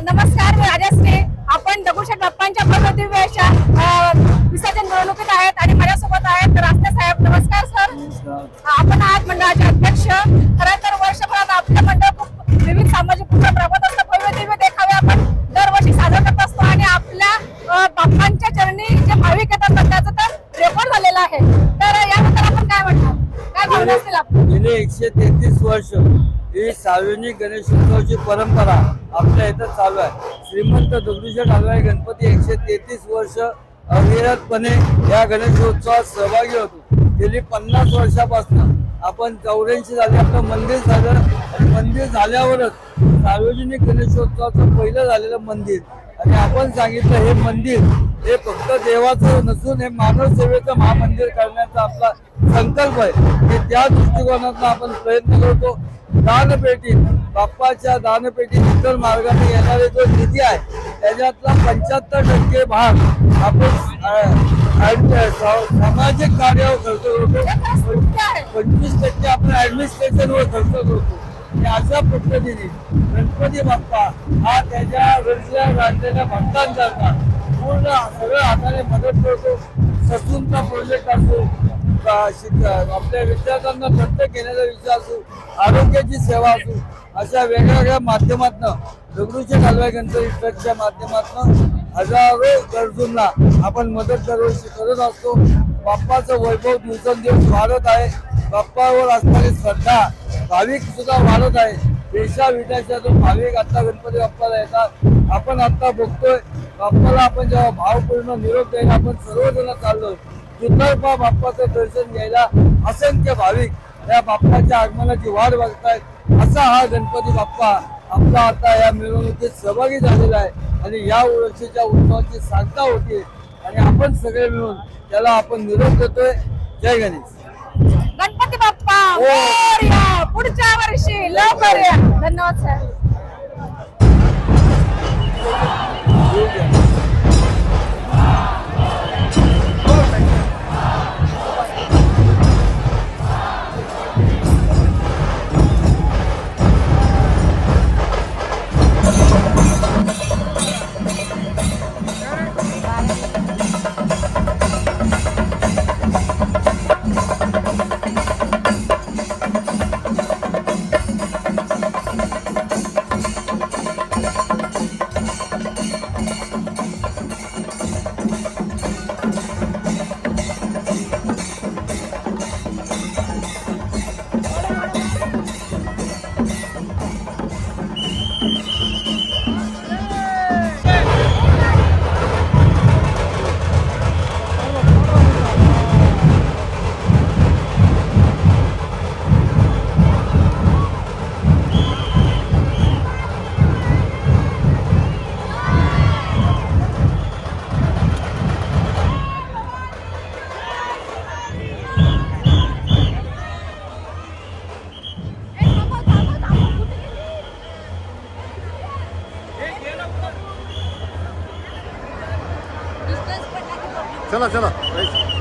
नमस्कार मी राजश्री. आपण दगडूशेठ बाप्पांच्या अ, विसर्जन मिरवणुकीत आहेत आणि माझ्यासोबत आहेत रास्ते साहेब. नमस्कार सर. आपण आहात मंडळाचे अध्यक्ष. खरं तर वर्षभरात आपलं मंडळ खूप विविध सामाजिक उपक्रम राबवत असतं भव्य दिव्य देखावे आपण दरवर्षी साजरा करत असतो आणि आपल्या बाप्पांच्या चरणी जे भाविक येतात त्याचं तर रेकॉर्ड झालेलं आहे. तर याबद्दल आपण काय म्हणणार? काय भावना असतील आपण गेले एकशे तेहतीस वर्ष ही सार्वजनिक गणेशोत्सवाची परंपरा आपल्या इथं चालू आहे. श्रीमंत दगडूशेठ हलवाई गणपती एकशे तेहतीस वर्ष अविरतपणे या गणेशोत्सवात सहभागी होतो. गेली पन्नास वर्षापासून आपण चौऱ्याऐंशी झाले आपलं मंदिर झालं. आणि मंदिर झाल्यावरच सार्वजनिक गणेशोत्सवाचं पहिलं झालेलं मंदिर. आणि आपण सांगितलं हे मंदिर हे फक्त देवाचं नसून हे मानव सेवेचं महामंदिर करण्याचा आपला संकल्प आहे. की त्या दृष्टिकोनातून आपण प्रयत्न करतो. दानपेटी बाप्पाच्या दानपेटी इतर मार्गाने येणारे जो निधी आहे त्याच्यातला पंच्याहत्तर टक्के भाग आपण सामाजिक कार्यावर खर्च करतो. पंचवीस टक्के आपण ऍडमिनिस्ट्रेशनवर खर्च करतो. आणि अशा पद्धतीने गणपती बाप्पा हा त्याच्या गरजेला राजलेल्या भक्तांकरता पूर्ण सगळं हाताने मदत करतो. ससूनचा प्रोजेक्ट असो आपल्या विद्यार्थ्यांना प्रत्येक घेण्याचा विचार असू आरोग्याची सेवा असू अशा वेगवेगळ्या माध्यमातनं दगडूशेठ कालवाई गणपती ट्रस्टच्या माध्यमातनं हजारो गरजूंना आपण मदत दरवर्षी करत असतो. बाप्पाचं वैभव दिवसेंदिवस वाढत आहे. बाप्पावर असणारी श्रद्धा भाविक सुद्धा वाढत आहे. देशा विदेशातून भाविक आता गणपती बाप्पाला येतात आपण आता बघतोय बाप्पाला आपण जेव्हा भावपूर्ण निरोप द्यायला आपण सर्वजण चाललोय. दुर्दैवा बाप्पाचं दर्शन घ्यायला असंख्य भाविक या बाप्पाच्या आगमनाची वाट बघतायत. असा हा गणपती बाप्पा आपला आता या मिरवणुकीत सहभागी झालेला आहे. आणि या वर्षीच्या उत्सवाची सांगता होती. आणि आपण सगळे मिळून त्याला आपण निरोप देतोय. जय गणेश. गणपती बाप्पा मोरया पुढच्या वर्षी लवकर या. धन्यवाद सर ठीक आहे. चला चला